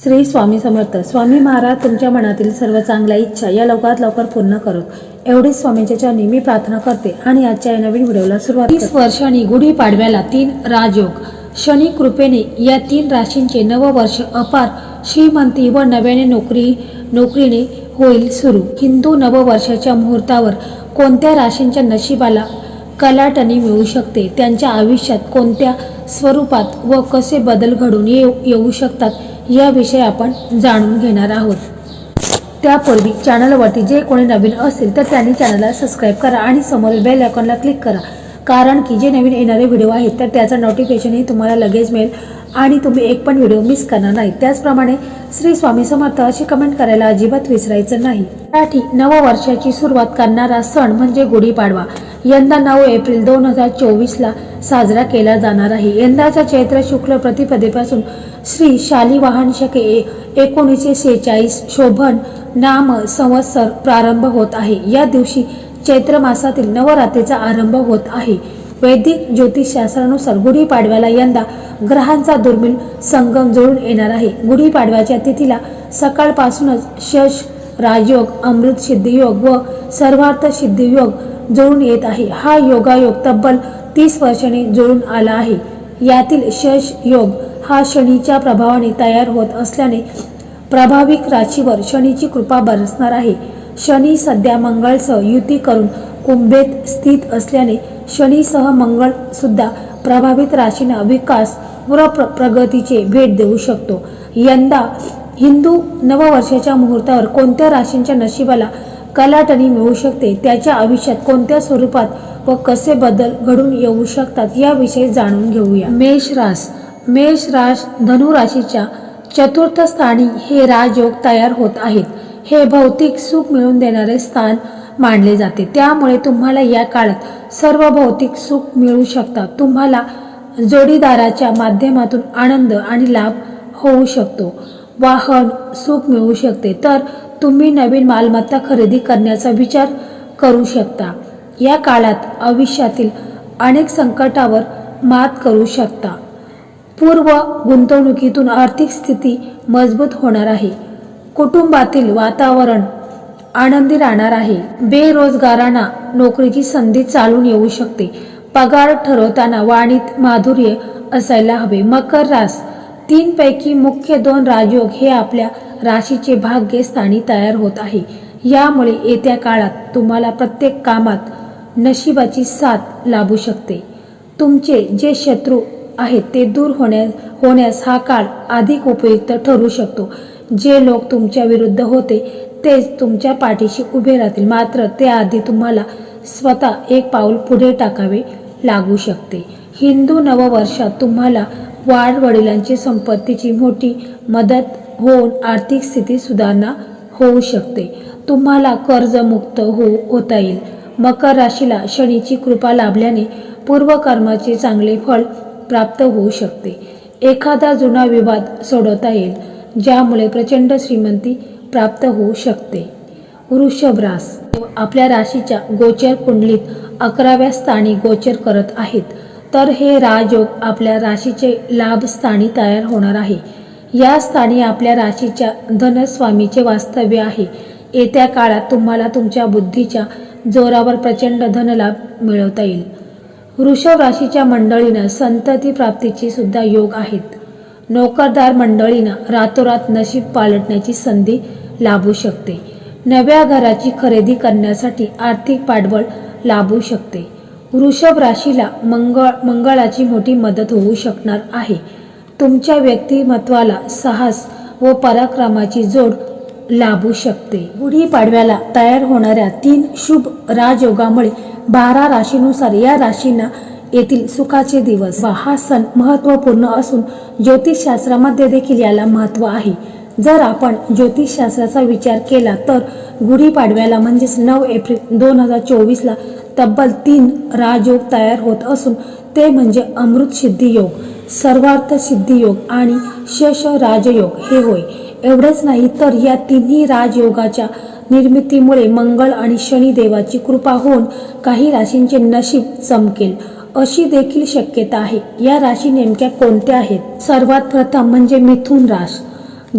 श्री स्वामी समर्थ. स्वामी महाराज तुमच्या मनातील सर्व चांगल्या इच्छा या लवकरात लवकर पूर्ण करोत एवढीच स्वामींच्या चरणी मी प्रार्थना करते आणि आजच्या या नवीन व्हिडिओला सुरुवात तीस वर्षांनी गुढीपाडव्याला तीन राजयोग. शनी कृपेने या तीन राशींचे नववर्ष अपार श्रीमंती व नव्याने नोकरी नोकरीने होईल सुरू. हिंदू नववर्षाच्या मुहूर्तावर कोणत्या राशींच्या नशिबाला कलाटणी मिळू शकते? त्यांच्या आयुष्यात कोणत्या स्वरूपात व कसे बदल घडून येऊ येऊ शकतात? याविषयी आपण जाणून घेणार आहोत. त्यापूर्वी चॅनलवरती जे कोणी नवीन असेल तर त्यांनी चॅनलला सबस्क्राईब करा आणि समोर बेल आयकॉनला क्लिक करा. कारण की जे नवीन येणारे व्हिडिओ आहेत तर त्याचं नोटिफिकेशनही तुम्हाला लगेच मिळेल आणि तुम्ही एक पण व्हिडिओ मिस करणार नाही. त्याचप्रमाणे श्री स्वामी समर्थ अशी कमेंट करायला अजिबात विसरायचं नाही. मराठी नववर्षाची सुरुवात करणारा सण म्हणजे गुढीपाडवा. यंदा नऊ एप्रिल दोन हजार चोवीसला साजरा केला जाणार आहे. यंदाच्या चैत्र शुक्ल प्रतिपदेपासून श्री शालिवाहन शके एकोणीसशे सेहेचाळीस शोभन नाम संवत्सर प्रारंभ होत आहे. या दिवशी चैत्र मासातील नवरात्रीचा आरंभ होत आहे. वैदिक ज्योतिषशास्त्रानुसार गुढीपाडव्याला यंदा ग्रहांचा दुर्मिळ संगम जुळून येणार आहे. गुढीपाडव्याच्या तिथीला सकाळपासूनच शश राजयोग अमृत सिद्धियोग व सर्वार्थ सिद्धियोग जुळून येत आहे. हा योगायोग तब्बल तीस वर्षांनी जुळून आला आहे. यातील शश योग हा शनीच्या प्रभावाने तयार होत असल्याने प्रभाविक राशीवर शनीची कृपा बरसणार आहे. शनी सध्या मंगळसह युती करून कुंभेत स्थित असल्याने शनीसह मंगळ सुद्धा प्रभावित राशींना विकास व प्र- प्रगतीचे भेट देऊ शकतो. यंदा हिंदू नववर्षाच्या मुहूर्तावर कोणत्या राशींच्या नशिबाला कलाटणी मिळू शकते. त्याच्या आयुष्यात कोणत्या स्वरूपात व कसे बदल घडून येऊ शकतात याविषयी जाणून घेऊया. मेष रास. मेष रास धनुराशीच्या चतुर्थ स्थानी हे राजयोग तयार होत आहेत. हे भौतिक सुख मिळवून देणारे स्थान मानले जाते. त्यामुळे तुम्हाला या काळात सर्व भौतिक सुख मिळू शकतात. तुम्हाला जोडीदाराच्या माध्यमातून आनंद आणि लाभ होऊ शकतो. वाहन सुख मिळू शकते. तर तुम्ही नवीन मालमत्ता खरेदी करण्याचा विचार करू शकता. या काळात आयुष्यातील अनेक संकटावर मात करू शकता. पूर्व गुंतवणुकीतून आर्थिक स्थिती मजबूत होणार आहे. कुटुंबातील वातावरण आनंदी राहणार आहे. बेरोजगारांना नोकरीची संधी चालून येऊ शकते. पगार ठरवताना वाणीत माधुर्य असायला हवे. मकर रास तीनपैकी मुख्य दोन राजयोग हे आपल्या राशीचे भाग्यस्थानी तयार होत आहे. यामुळे येत्या काळात तुम्हाला प्रत्येक कामात नशिबाची साथ लाभू शकते. तुमचे जे शत्रू आहेत ते दूर होण्यास होण्यास हा काळ अधिक उपयुक्त ठरू शकतो. जे लोक तुमच्या विरुद्ध होते तेच तुमच्या पाठीशी उभे राहतील. मात्र त्याआधी तुम्हाला स्वतः एक पाऊल पुढे टाकावे लागू शकते. हिंदू नववर्षात तुम्हाला वाढ वडिलांची संपत्तीची मोठी मदत होऊन आर्थिक स्थिती सुधारणा होऊ शकते. तुम्हाला कर्जमुक्त हो होता येईल. मकर राशीला शनीची कृपा लाभल्याने पूर्वकर्माचे चांगले फळ प्राप्त होऊ शकते. एखादा जुना विवाद सोडवता येईल ज्यामुळे प्रचंड श्रीमंती प्राप्त होऊ शकते. वृषभ रास. आपल्या राशीच्या गोचर कुंडलीत अकराव्या स्थानी गोचर करत आहेत. तर हे राजयोग आपल्या राशीचे लाभस्थानी तयार होणार आहे. या स्थानी आपल्या राशीच्या धनस्वामीचे वास्तव्य आहे. येत्या काळात तुम्हाला तुमच्या बुद्धीच्या जोरावर प्रचंड धनलाभ मिळवता येईल. वृषभ राशीच्या मंडळींना संतती प्राप्तीची सुद्धा योग आहेत. नोकरदार मंडळींना रातोरात नशीब पालटण्याची संधी लाभू शकते. नव्या घराची खरेदी करण्यासाठी आर्थिक पाठबळ लाभू शकते. वृषभ राशीला मंगळ मंगळाची मोठी मदत होऊ शकणार आहे. तुमच्या व्यक्तिमत्वाला साहस व पराक्रमाची जोड लाभू शकते. गुढीपाडव्याला तयार होणाऱ्या तीन शुभ राजयोगामुळे बारा राशीनुसार या राशींना येथील सुखाचे दिवस. हा सण महत्त्वपूर्ण असून ज्योतिषशास्त्रामध्ये देखील याला महत्त्व आहे. जर आपण ज्योतिषशास्त्राचा विचार केला तर गुढीपाडव्याला म्हणजेच नऊ एप्रिल दोन हजार चोवीसला तब्बल तीन राजयोग तयार होत असून ते म्हणजे अमृत सिद्धी योग सर्वार्थ सिद्धी योग आणि शश राजयोग हे होय. एवढंच नाही तर या तिन्ही राजयोगाच्या निर्मितीमुळे मंगळ आणि शनिदेवाची कृपा होऊन काही राशींचे नशीब चमकेल अशी देखील शक्यता आहे. या राशी नेमक्या कोणत्या आहेत? सर्वात प्रथम म्हणजे मिथुन राश.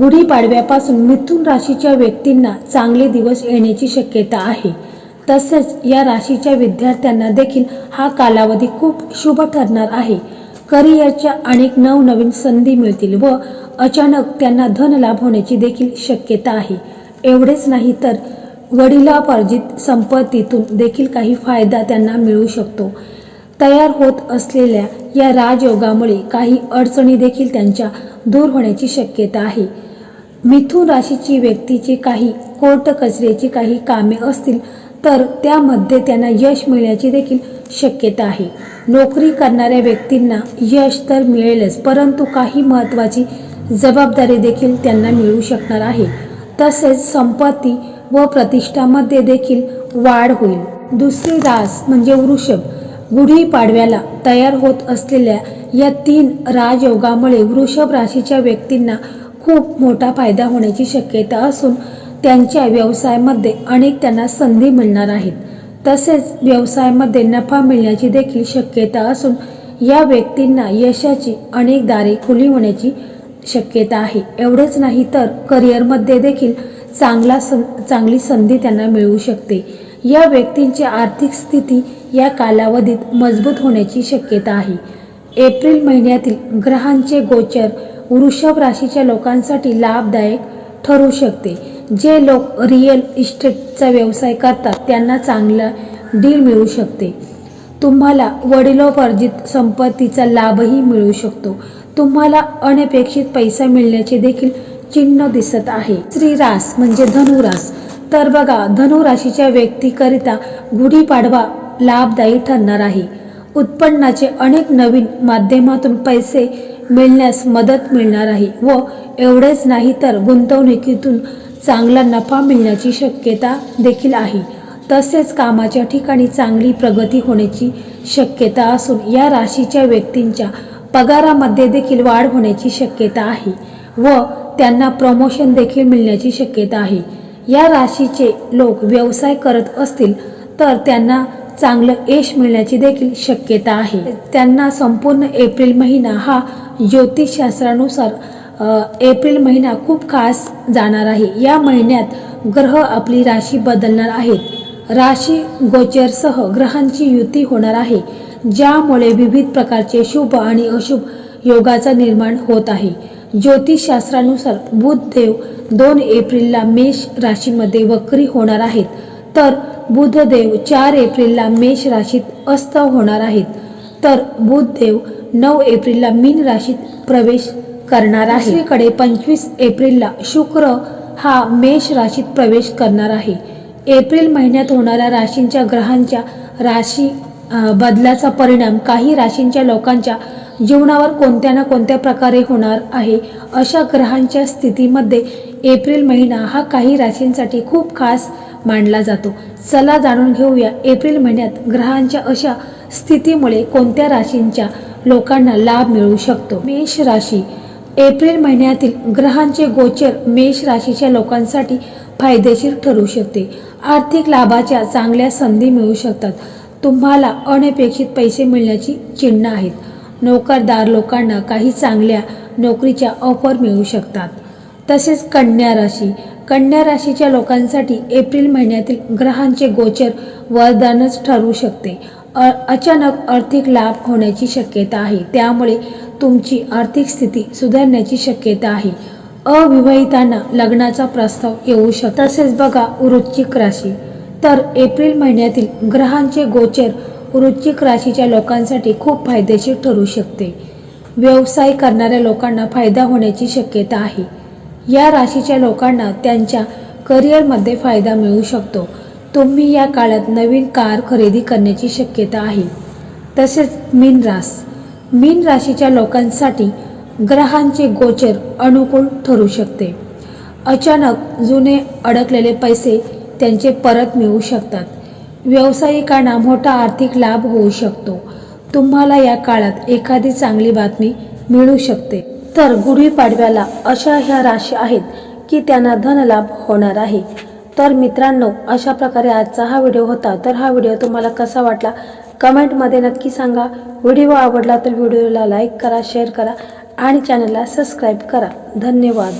गुढीपाडव्यापासून मिथुन राशीच्या व्यक्तींना चांगले दिवस येण्याची शक्यता आहे. तसेच या राशीच्या विद्यार्थ्यांना देखील हा कालावधी खूप शुभ ठरणार आहे. करिअरच्या अनेक नवनवीन संधी मिळतील व अचानक त्यांना धन लाभ होण्याची देखील शक्यता आहे. एवढेच नाही तर वडिलापार्जित संपत्तीतून देखील काही फायदा त्यांना मिळू शकतो. तयार होत असलेल्या या राजयोगामुळे काही अडचणी देखील त्यांच्या दूर होण्याची शक्यता आहे. मिथुन राशीची व्यक्तीची काही कोर्ट कचऱ्याची काही कामे असतील तर त्यामध्ये त्यांना यश मिळण्याची देखील शक्यता आहे. नोकरी करणाऱ्या व्यक्तींना यश तर मिळेलच परंतु काही महत्त्वाची जबाबदारी देखील त्यांना मिळू शकणार आहे. तसेच संपत्ती व प्रतिष्ठामध्ये देखील वाढ होईल. दुसरी रास म्हणजे वृषभ. गुढीपाडव्याला तयार होत असलेल्या या तीन राजयोगामुळे वृषभ राशीच्या व्यक्तींना खूप मोठा फायदा होण्याची शक्यता असून त्यांच्या व्यवसायामध्ये अनेक त्यांना संधी मिळणार आहेत. तसेच व्यवसायामध्ये नफा मिळण्याची देखील शक्यता असून या व्यक्तींना यशाची अनेक दारे खुली होण्याची शक्यता आहे. एवढेच नाही तर करिअरमध्ये देखील चांगला सं चांगली संधी त्यांना मिळू शकते. या व्यक्तींची आर्थिक स्थिती या कालावधीत मजबूत होण्याची शक्यता आहे. एप्रिल महिन्यातील ग्रहांचे गोचर वृषभ राशीच्या लोकांसाठी लाभदायक ठरू शकते. जे लोक रिअल इस्टेटचा व्यवसाय करतात त्यांना चांगला डील मिळू शकते. तुम्हाला वडिलोपार्जित संपत्तीचा लाभही मिळू शकतो. तुम्हाला अनपेक्षित पैसा मिळण्याचे देखील चिन्ह दिसत आहे. श्रीरास म्हणजे धनुरास. तर बघा धनुराशीच्या व्यक्तीकरिता गुढीपाडवा लाभदायी ठरणार आहे. उत्पन्नाचे अनेक नवीन माध्यमातून पैसे मिळण्यास मदत मिळणार आहे व एवढेच नाही तर गुंतवणुकीतून चांगला नफा मिळण्याची शक्यता देखील आहे. तसेच कामाच्या ठिकाणी चांगली प्रगती होण्याची शक्यता असून या राशीच्या व्यक्तींच्या पगारामध्ये देखील वाढ होण्याची शक्यता आहे व त्यांना प्रमोशन देखील मिळण्याची शक्यता आहे. या राशीचे लोक व्यवसाय करत असतील तर त्यांना चांगलं यश मिळण्याची देखील शक्यता आहे. त्यांना संपूर्ण एप्रिल महिना हा ज्योतिषशास्त्रानुसार एप्रिल महिना खूप खास जाणार आहे. या महिन्यात ग्रह आपली राशी बदलणार आहेत. राशी गोचरसह ग्रहांची युती होणार आहे ज्यामुळे विविध प्रकारचे शुभ आणि अशुभ योगाचा निर्माण होत आहे. ज्योतिषशास्त्रानुसार बुधदेव दोन एप्रिलला मेष राशीमध्ये वक्री होणार आहेत तर बुधदेव चार एप्रिलला मेष राशीत अस्त होणार आहेत तर बुधदेव नऊ एप्रिलला मीन राशीत प्रवेश करणार आहे. दुसरीकडे पंचवीस एप्रिलला शुक्र हा मेष राशीत प्रवेश करणार आहे. एप्रिल महिन्यात होणाऱ्या राशींच्या ग्रहांच्या राशी बदलाचा परिणाम काही राशींच्या लोकांच्या जीवनावर कोणत्या ना कोणत्या प्रकारे होणार आहे अशा ग्रहांच्या स्थितीमध्ये एप्रिल महिना हा काही राशींसाठी खूप खास मानला जातो. चला जाणून घेऊया एप्रिल महिन्यात ग्रहांच्या अशा स्थितीमुळे कोणत्या राशींच्या लोकांना लाभ मिळू शकतो. मेष राशी एप्रिल महिन्यातील ग्रहांचे गोचर मेष राशीच्या लोकांसाठी फायदेशीर ठरू शकते. आर्थिक लाभाच्या चांगल्या संधी मिळू शकतात. तुम्हाला अनपेक्षित पैसे मिळण्याची चिन्ह आहेत. नोकरदार लोकांना काही चांगल्या नोकरीच्या ऑफर मिळू शकतात. तसेच कन्या राशी. कन्या राशीच्या लोकांसाठी एप्रिल महिन्यातील ग्रहांचे गोचर वरदानच ठरू शकते. अ- अचानक आर्थिक लाभ होण्याची शक्यता आहे. त्यामुळे तुमची आर्थिक स्थिती सुधारण्याची शक्यता आहे. अविवाहितांना लग्नाचा प्रस्ताव येऊ शकतो. तसेच बघा वृश्चिक राशी. तर एप्रिल महिन्यातील ग्रहांचे गोचर वृश्चिक राशीच्या लोकांसाठी खूप फायदेशीर ठरू शकते. व्यवसाय करणाऱ्या लोकांना फायदा होण्याची शक्यता आहे. या राशीच्या लोकांना त्यांच्या करिअरमध्ये फायदा मिळू शकतो. तुम्ही या काळात नवीन कार खरेदी करण्याची शक्यता आहे. तसेच मीन रास मीन राशीच्या लोकांसाठी ग्रहांचे गोचर अनुकूल ठरू शकते. अचानक जुने अडकलेले पैसे त्यांचे परत मिळू शकतात. व्यावसायिकांना मोठा आर्थिक लाभ होऊ शकतो. तुम्हाला या काळात एखादी चांगली बातमी मिळू शकते. तर गुढीपाडव्याला अशा ह्या राशी आहेत की त्यांना धनलाभ होणार आहे. तर मित्रांनो अशा प्रकारे आजचा हा व्हिडिओ होता. तर हा व्हिडिओ तुम्हाला कसा वाटला? कमेंटमध्ये नक्की सांगा. व्हिडिओ आवडला तर व्हिडिओला लाईक करा शेअर करा आणि चॅनलला सबस्क्राईब करा. धन्यवाद.